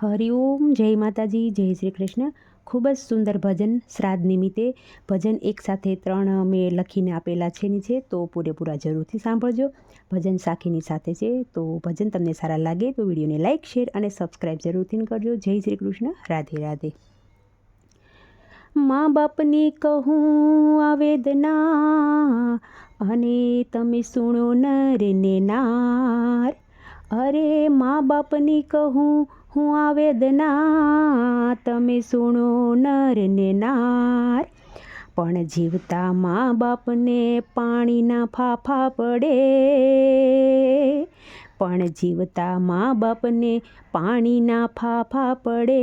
હરિઓમ જય માતાજી, જય શ્રી કૃષ્ણ. ખૂબ જ સુંદર ભજન શ્રાદ્ધ નિમિત્તે ભજન એકસાથે ત્રણ મેં લખીને આપેલા છે નીચે તો પૂરેપૂરા જરૂરથી સાંભળજો. ભજન સાખીની સાથે છે, તો ભજન તમને સારા લાગે તો વિડીયોને લાઇક શેર અને સબસ્ક્રાઈબ જરૂરથી કરજો. જય શ્રી કૃષ્ણ, રાધે રાધે. મા બાપની કહું આ વેદના અને તમે સુણો નર ને નાર. અરે મા બાપની કહું, હું આ વેદના તમે સુણો નર ને નાર. પણ જીવતા મા બાપને પાણીના ફાફા પડે. પણ જીવતા મા બાપને પાણીના ફાફા પડે.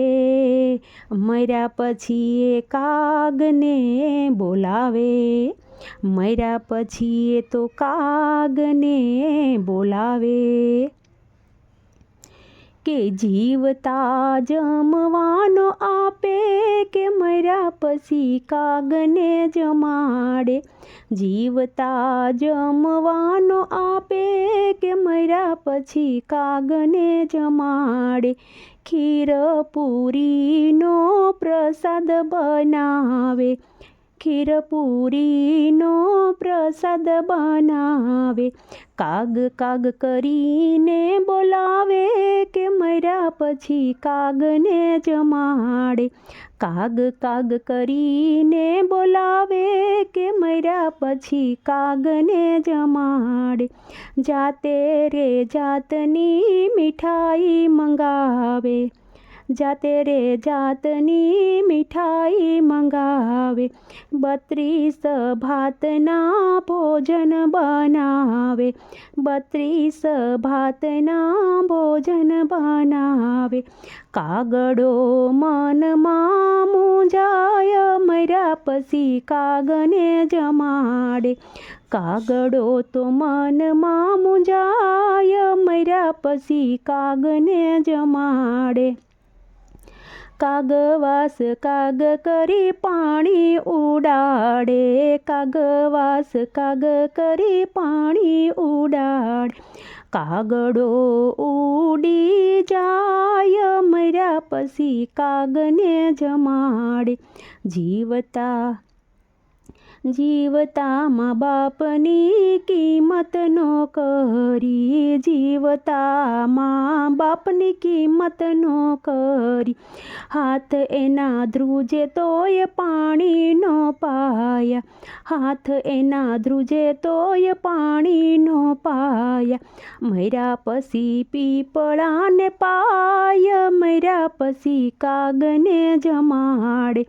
મર્યા પછી એ કાગને બોલાવે. મર્યા પછી એ તો કાગને બોલાવે. કે જીવતા જમવાનો આપે કે મર્યા પછી કાગને જમાડે જીવતા જમવાનો આપે કે મર્યા પછી કાગને જમાડે ખીર પૂરીનો પ્રસાદ બનાવે. ખીર પૂરીનો પ્રસાદ બનાવે. કાગ કાગ કરીને બોલાવે કે મર્યા પછી કાગને જમાડે. કાગ કાગ કરીને બોલાવે કે મર્યા પછી કાગને જમાડે. જાતે રે જાતની મીઠાઈ મંગાવે. જાતે રે જાતની મીઠાઈ મંગાવે, બત્રીસ ભાતના ભોજન બનાવે, બત્રીસ ભાતના ભોજન બનાવે. કાગડો મનમાં મૂંઝાય, મર્યા પછી કાગને જમાડે. કાગડો તો મનમાં મૂંઝાય, મર્યા પછી કાગને જમાડે. કાગવાસ કાગ કરી પાણી ઉડાડે. કાગવાસ કાગ કરી પાણી ઉડાડે. કાગડો ઉડી જાય, મર્યા પછી કાગને જમાડે. જીવતા જીવતા મા બાપની કિંમત નો કરી. જીવતા મા બાપની કિંમત નો કરી. હાથ એના ધ્રુજે તોય પાણીનો પાયા. હાથ એના ધ્રુજે તોય પાણીનો પાયા. મૈરા પછી પીપળાને પાય, મૈરા પછી કાગને જમાડે.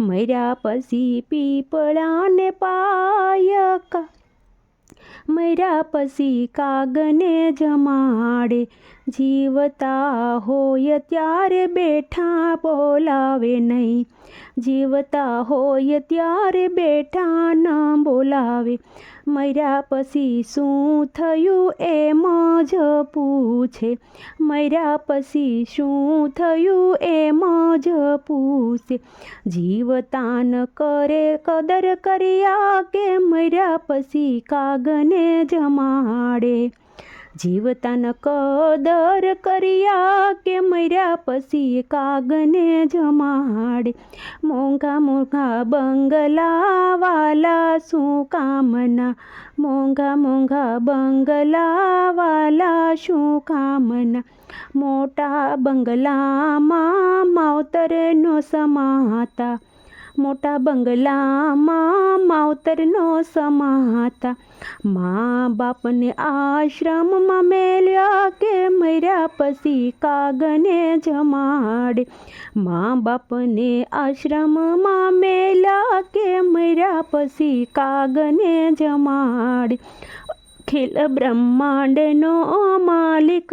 મૈરા પછી પીપળાને પાય મર્યા પછી કાગને જમાડે જીવતા હોય ત્યારે બેઠા બોલાવે નહીં જીવતા હોય ત્યારે બેઠા ન બોલાવે. મર્યા પછી શું થયું એમ જ પૂછે. મર્યા પછી શું થયું એમ જ પૂછે. જીવતાન કરે કદર કર્યા કે મર્યા પછી કાગને જમાડે. જીવતાન કદર કર્યા કે મર્યા પછી કાગને જમાડે. મોંઘા મોંઘા બંગલા વાલા શું કામના? મોંઘા મોંઘા બંગલા વાલા શું કામના? મોટા બંગલામાં માવતરનો સમાતા મોટા બંગલામાં માવતરનો સમાતા મા બાપને આશ્રમમાં મેલ્યા કે મર્યા પછી કાગને જમાડે. મા બાપને આશ્રમમાં મેલ્યા કે મર્યા પછી કાગને જમાડે. ખીલ બ્રહ્માંડનો માલિક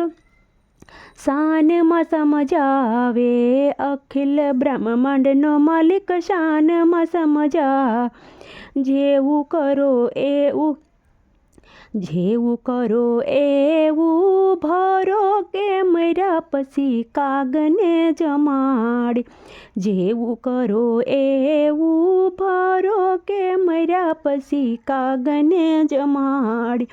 શાનમાં સમજાવે, અખિલ બ્રહ્માંડનો માલિક શાનમાં સમજા. જેવું કરો એવું, જેવું કરો એવું, ભરો કે મર્યા કાગને જમાડ. જેવું કરો એવું, ભરો કે મર્યા કાગને જમાડે.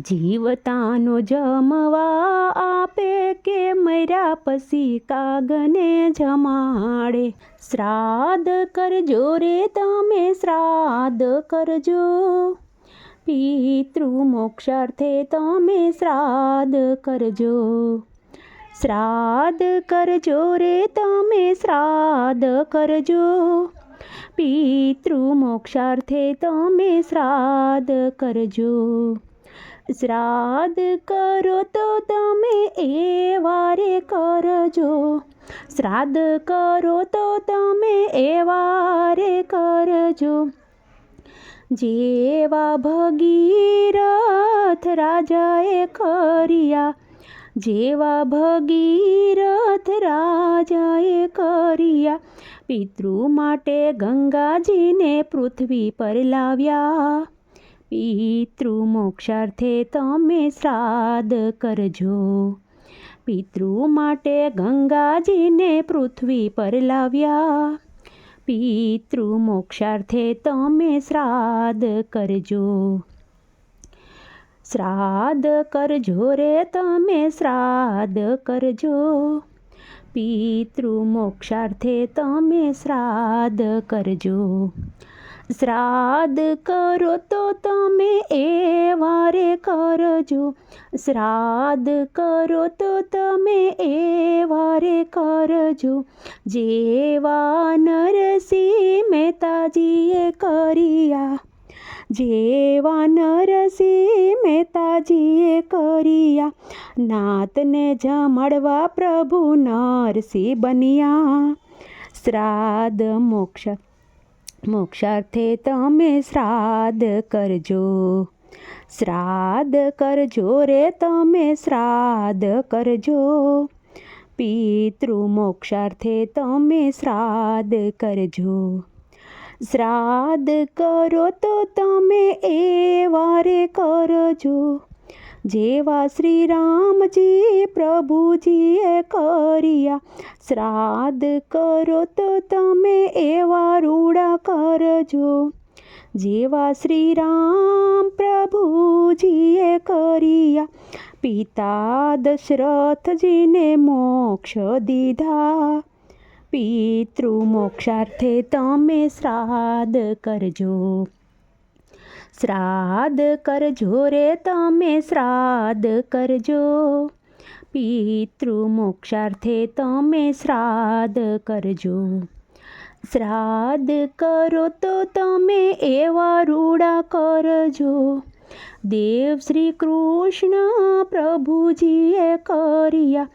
જીવતાનો જમવા આપે કે મર્યા પછી કાગને જમાડે? શ્રાદ્ધ કરજો રે તમે, શ્રાદ્ધ કરજો. પિતૃ મોક્ષાર્થે તમે શ્રાદ્ધ કરજો. શ્રાદ્ધ કરજો રે તમે, શ્રાદ્ધ કરજો. પિતૃ મોક્ષાર્થે તમે શ્રાદ્ધ કરજો. શ્રાદ્ધ કરો તો તમે એ વારે કરજો શ્રાદ્ધ કરો તો તમે એ વારે કરજો જેવા ભગીરથ રાજાએ કર્યા જેવા ભગીરથ રાજાએ કર્યા પિતૃ માટે ગંગાજીને પૃથ્વી પર લાવ્યા પિતૃ મોક્ષાર્થે તમે શ્રાદ્ધ કરજો. પિતૃ માટે ગંગાજીને પૃથ્વી પર લાવ્યા. પિતૃ મોક્ષાર્થે તમે શ્રાદ્ધ કરજો. શ્રાદ્ધ કરજો રે, તમે શ્રાદ્ધ કરજો. પિતૃ મોક્ષાર્થે તમે શ્રાદ્ધ કરજો. શ્રાદ્ધ કરો તો તમે એ વારે કરજો. શ્રાદ્ધ કરો તો તમે એ વારે કરજો. જેવા નરસિંહ મહેતાજીએ કર્યા. જેવા નરસિંહ મહેતાજીએ કર્યા. નાતને જમાડવા પ્રભુ નરસિંહ બન્યા. શ્રાદ્ધ મોક્ષ મોક્ષાર્થે તમે શ્રાદ્ધ કરજો. શ્રાદ્ધ કરજો રે તમે શ્રાદ્ધ કરજો. પિતૃ મોક્ષાર્થે તમે શ્રાદ્ધ કરજો. શ્રાદ્ધ કરો તો તમે એ વારે કરજો. જેવા શ્રી રામજી પ્રભુજીએ કર્યા. શ્રાદ્ધ કરો તો તમે એવા રૂડા કરજો. જેવા શ્રી રામ પ્રભુજીએ કર્યા. પિતા દશરથજીને મોક્ષ દીધા. પિતૃ મોક્ષાર્થે તમે શ્રાદ્ધ કરજો. શ્રાદ્ધ કરજો રે તમે શ્રાદ્ધ કરજો. પિતૃ મોક્ષાર્થે તમે શ્રાદ્ધ કરજો. શ્રાદ્ધ કરો તો તમે એવા રૂડા કરજો. દેવ શ્રી કૃષ્ણ પ્રભુજીએ કર્યા.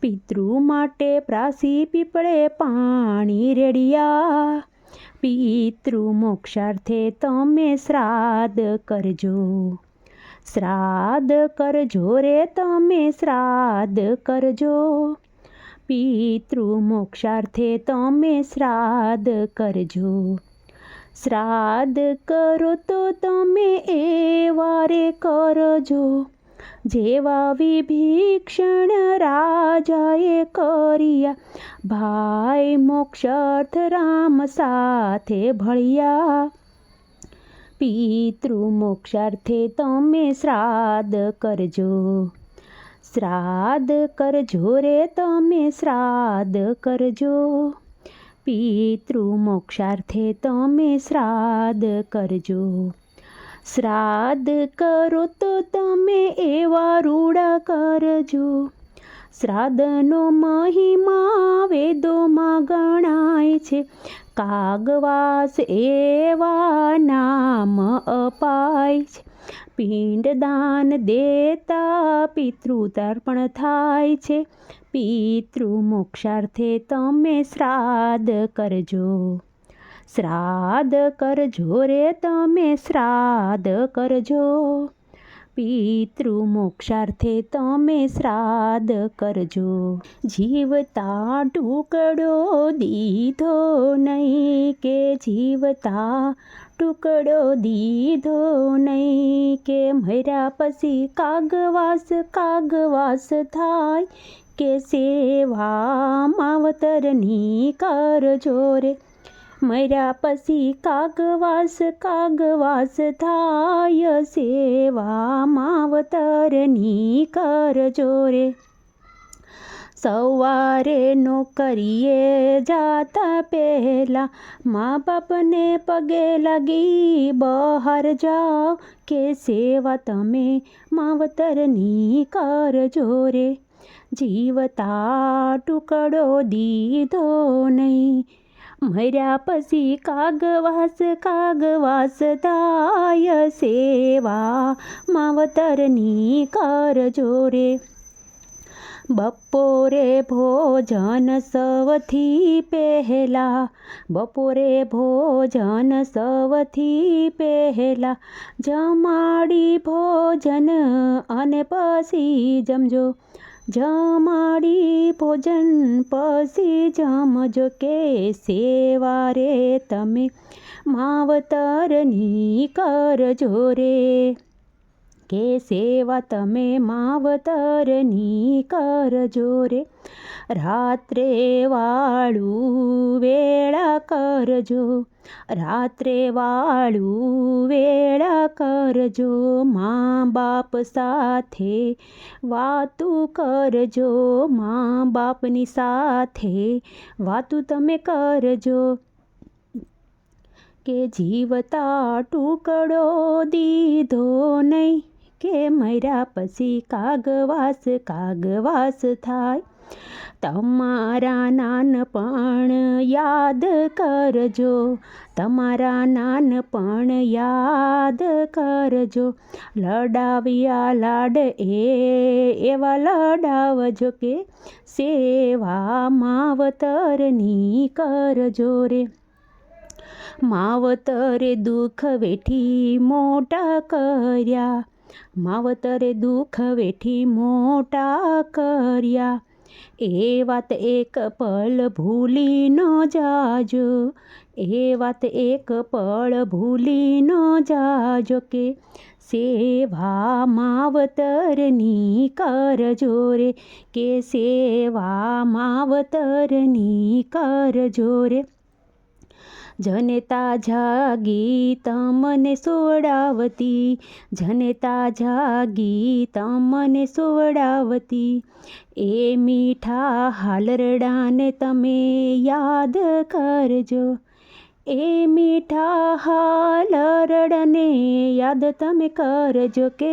પિતૃ માટે પ્રાસી પીપળે પાણી રેડિયા. પિતૃ મોક્ષાર્થે તમે શ્રાદ્ધ કરજો. શ્રાદ્ધ કરજો રે તમે શ્રાદ્ધ કરજો. પિતૃ મોક્ષાર્થે તમે શ્રાદ્ધ કરજો. શ્રાદ્ધ કરો તો તમે એ વારે કરજો. જેવા વિભીક્ષણ રાજાએ કર્યા. ભાઈ મોક્ષાર્થ રામ સાથે ભળ્યા. પિતૃ મોક્ષાર્થે તમે શ્રાદ્ધ કરજો. શ્રાદ્ધ કરજો રે તમે શ્રાદ્ધ કરજો. પિતૃ મોક્ષાર્થે તમે શ્રાદ્ધ કરજો. શ્રાદ્ધ કરો તો તમે એવા રૂડા કરજો શ્રાદ્ધનો મહિમા વેદોમાં ગણાય છે. કાગવાસ એવા નામ અપાય છે. પિંડદાન દેતા પિતૃ તર્પણ થાય છે. પિતૃ મોક્ષાર્થે તમે શ્રાદ્ધ કરજો. શ્રાદ્ધ કરજો રે તમે શ્રાદ્ધ કરજો. પિતૃ મોક્ષાર્થે તમે શ્રાદ્ધ કરજો. જીવતા ટુકડો દીધો નહીં કે જીવતા ટુકડો દીધો નહીં કે મર્યા પછી કાગવાસ કાગવાસ થાય કે સેવા માવતરની કરજો રે. મર્યા પછી કાગવાસ કાગવાસ થાય સેવા માવતરની કરજો રે સવારે નોકરીએ જાતા પહેલાં મા બાપને પગે લાગી બહાર જાઓ કે સેવા તમે માવતરની કરજો રે જીવતા ટુકડો દીધો નહીં મર્યા પછી કાગવાસ કાગવાસ દાય સેવા માવતરની કરજો રે બપોરે ભોજન સૌથી પહેલા બપોરે ભોજન સૌથી પહેલા જમાડી ભોજન અને પછી જમજો જમાડી ભોજન પછી જમજો કે સેવા રે તમે માવતરની કરજો રે. કે સેવા તમે માવતરની કરજો રે રાત્રે વાળું વેળા કરજો રાત્રે વાળું વેળા કરજો મા બાપ સાથે વાતું કરજો મા બાપની સાથે વાતું તમે કરજો કે જીવતા ટુકડો દીધો નહીં. કે મર્યા પછી કાગવાસ કાગવાસ થાય. તમારા નાનપણ યાદ કરજો. તમારા નાનપણ યાદ કરજો. લડાવ્યા લાડ એ, એવા લડાવજો કે સેવા માવતરની કરજો રે. માવતરે દુઃખ વેઠી મોટા કર્યા. માવતરે દુઃખ વેઠી મોટા કર્યા. એ વાત એક પળ ભૂલી ન જાજો. એ વાત એક પળ ભૂલી ન જાજો કે સેવા માવતરની કરજો રે, કે સેવા માવતરની કરજો રે. જનેતા જાગી તમને સોડાવતી, જનેતા જાગી તમને સોડાવતી. એ મીઠા હાલરડાને તમે યાદ કરજો. એ મીઠા હાલરડને યાદ તમે કરજો કે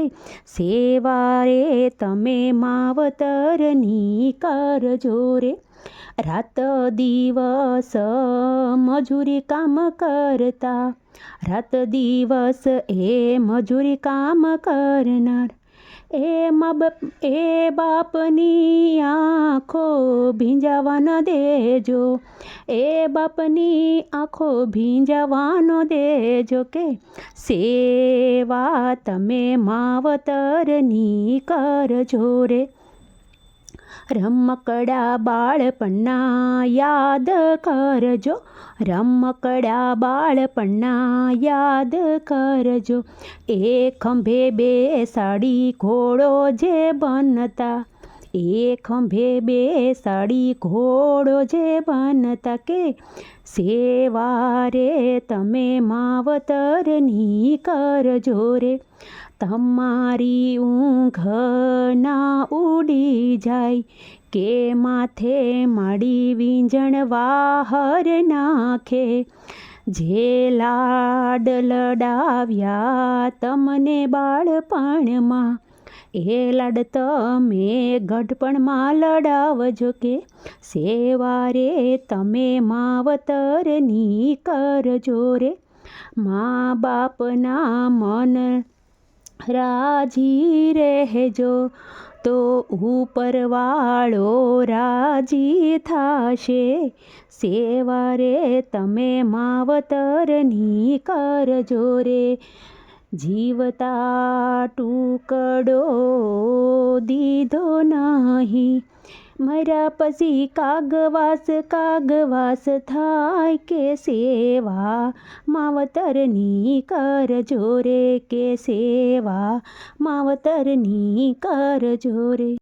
સેવા રે તમે માવતરની કરજો રે. રાત દિવસ મજૂરી કામ કરતા. રાત દિવસ એ મજૂરી કામ કરનાર. એ મબ, એ બાપની આંખો ભીંજાવાનો દેજો. એ બાપની આંખો ભીંજાવાનો દેજો કે સેવા તમે માવતરની કરજો રે. રમકડા બાળપણના યાદ કરજો. રમકડા બાળપણના યાદ કરજો. એ ખંભે બે સાડી ઘોડો જે બનતા, એ ખંભે બે સાડી ઘોડો જે બનતા કે સેવા રે તમે માવતરની કરજો રે. તમારી ઊંઘ ના ઉડી જાય કે માથે માડી વીંજણ વાહર નાખે? જે લાડ લડાવ્યા તમને બાળપણમાં, એ લાડ તમે ગઢપણમાં લડાવજો કે સેવા રે તમે માવતરની કરજો રે. મા બાપના મન રાજી રહેજો તો ઉપરવાળો રાજી થશે. સેવા રે તમે માવતરની કરજો રે. જીવતા ટુકડો દીધો નહીં. મર્યા પછી કાગવાસ કાગવાસ થાય કે સેવા? માવતરની કરજો રે કે સેવા? માવતરની કરજો રે